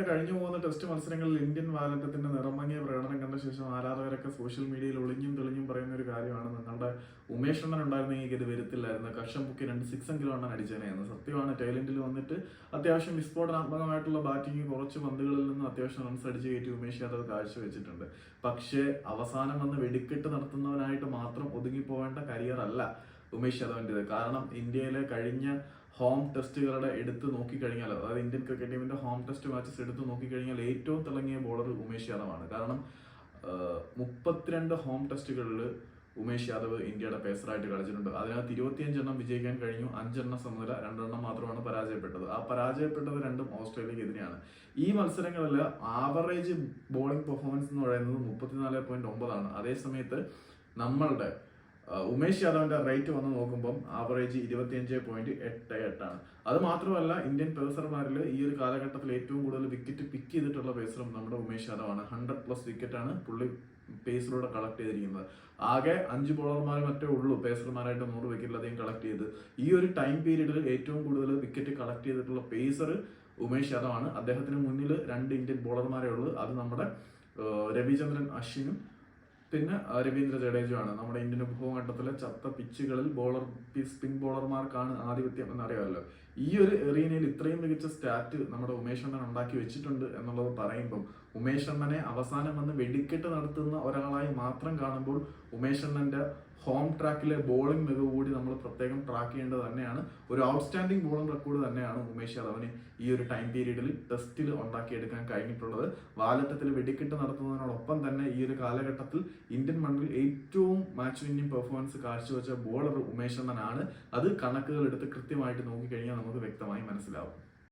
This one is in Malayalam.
കഴിഞ്ഞു പോകുന്ന ടെസ്റ്റ് മത്സരങ്ങളിൽ ഇന്ത്യൻ വാലറ്റത്തിന്റെ നിറമങ്ങിയ പ്രകടനം കണ്ട ശേഷം ആരാധകരൊക്കെ സോഷ്യൽ മീഡിയയിൽ ഒളിഞ്ഞും തെളിഞ്ഞും പറയുന്ന ഒരു കാര്യമാണ് നിങ്ങളുടെ ഉമേഷ് അണ്ണൻ ഉണ്ടായിരുന്നെങ്കിൽ ഇത് വരത്തില്ലായിരുന്നു. കഷം പൊക്കി രണ്ട് സിക്സ് എങ്കിലും അണ്ണൻ അടിച്ചേനെയെന്ന് സത്യമാണ് ടൈലൻഡിൽ വന്നിട്ട് അത്യാവശ്യം വിസ്ഫോടനാത്മകമായിട്ടുള്ള ബാറ്റിംഗ് കുറച്ച് പന്തുകളിൽ നിന്ന് അത്യാവശ്യം റൺസ് അടിച്ച് കയറ്റി ഉമേഷ് യാദവ് കാഴ്ചവെച്ചിട്ടുണ്ട്. പക്ഷേ അവസാനം വന്ന് വെടിക്കെട്ട് നടത്തുന്നവനായിട്ട് മാത്രം ഒതുങ്ങിപ്പോവേണ്ട കരിയർ അല്ല ഉമേഷ് യാദവിന്റെത് കാരണം ഇന്ത്യയിലെ കഴിഞ്ഞ ഹോം ടെസ്റ്റുകളുടെ എടുത്ത് നോക്കിക്കഴിഞ്ഞാൽ അതായത് ഇന്ത്യൻ ക്രിക്കറ്റ് ടീമിന്റെ ഹോം ടെസ്റ്റ് മാച്ചസ് എടുത്ത് നോക്കിക്കഴിഞ്ഞാൽ ഏറ്റവും തിളങ്ങിയ ബോളർ ഉമേഷ് യാദവാണ്. കാരണം മുപ്പത്തിരണ്ട് ഹോം ടെസ്റ്റുകളിൽ ഉമേഷ് യാദവ് ഇന്ത്യയുടെ പേസറായിട്ട് കളിച്ചിട്ടുണ്ട്. അതിനകത്ത് ഇരുപത്തിയഞ്ചെണ്ണം വിജയിക്കാൻ കഴിഞ്ഞു അഞ്ചെണ്ണം സമനില രണ്ടെണ്ണം മാത്രമാണ് പരാജയപ്പെട്ടത്. ആ പരാജയപ്പെട്ടത് രണ്ടും ഓസ്ട്രേലിയക്കെതിരെയാണ്. ഈ മത്സരങ്ങളിൽ ആവറേജ് ബോളിംഗ് പെർഫോമൻസ് എന്ന് പറയുന്നത് മുപ്പത്തിനാല് പോയിന്റ് ഒമ്പതാണ്. അതേസമയത്ത് നമ്മളുടെ ഉമേഷ് യാദവിന്റെ റേറ്റ് വന്ന് നോക്കുമ്പോൾ ആവറേജ് ഇരുപത്തിയഞ്ച് പോയിന്റ് എട്ട് എട്ടാണ് അത് മാത്രമല്ല ഇന്ത്യൻ പേസർമാരിൽ ഈ ഒരു കാലഘട്ടത്തിൽ ഏറ്റവും കൂടുതൽ വിക്കറ്റ് പിക്ക് ചെയ്തിട്ടുള്ള പേസറും നമ്മുടെ ഉമേഷ് യാദവാണ് ഹൺഡ്രഡ് പ്ലസ് വിക്കറ്റാണ് പുള്ളി പേസറിലൂടെ കളക്ട് ചെയ്തിരിക്കുന്നത്. ആകെ അഞ്ച് ബോളർമാർ മറ്റേ ഉള്ളൂ. പേസർമാരായിട്ട് നൂറ് വിക്കറ്റിലധികം കളക്ട് ചെയ്ത്. ഈ ഒരു ടൈം പീരീഡിൽ ഏറ്റവും കൂടുതൽ വിക്കറ്റ് കളക്ട് ചെയ്തിട്ടുള്ള പേസർ ഉമേഷ് യാദവാണ് അദ്ദേഹത്തിന് മുന്നിൽ രണ്ട് ഇന്ത്യൻ ബോളർമാരേ ഉള്ളൂ. അത് നമ്മുടെ രവിചന്ദ്രൻ അശ്വിനും പിന്നെ രവീന്ദ്ര ജഡേജയാണ് നമ്മുടെ ഇന്ത്യൻ ഉപഭൂഖണ്ഡത്തിലെ ചത്ത പിച്ചുകളിൽ ബോളർ സ്പിൻ ബോളർമാർക്കാണ് ആധിപത്യം എന്നറിയാമല്ലോ. ഈ ഒരു എറീനയിൽ ഇത്രയും മികച്ച സ്റ്റാറ്റ് നമ്മുടെ ഉമേഷ് അണ്ണൻ ഉണ്ടാക്കി വെച്ചിട്ടുണ്ട് എന്നുള്ളത് പറയുമ്പം ഉമേഷ് അണ്ണനെ അവസാനം വന്ന് വെടിക്കെട്ട് നടത്തുന്ന ഒരാളായി മാത്രം കാണുമ്പോൾ ഉമേഷ് അണ്ണന്റെ ഹോം ട്രാക്കിലെ ബോളിംഗ് മികവ് കൂടി നമ്മൾ പ്രത്യേകം ട്രാക്ക് ചെയ്യേണ്ടത് തന്നെയാണ്. ഒരു ഔട്ട്സ്റ്റാൻഡിംഗ് ബോളിംഗ് റെക്കോർഡ് തന്നെയാണ് ഉമേഷ് യാദവിന് ഈ ഒരു ടൈം പീരീഡിൽ ടെസ്റ്റിൽ ഉണ്ടാക്കിയെടുക്കാൻ കഴിഞ്ഞിട്ടുള്ളത്. വാലറ്റത്തിൽ വെടിക്കെട്ട് നടത്തുന്നതിനോടൊപ്പം തന്നെ ഈ ഒരു കാലഘട്ടത്തിൽ ഇന്ത്യൻ മണ്ണിൽ ഏറ്റവും മാച്ച് വിന്നിംഗ് പെർഫോമൻസ് കാഴ്ചവെച്ച ബോളർ ഉമേഷ് എന്നാണ് അത് കണക്കുകൾ എടുത്ത് കൃത്യമായിട്ട് നോക്കിക്കഴിഞ്ഞാൽ നമുക്ക് വ്യക്തമായി മനസ്സിലാവും.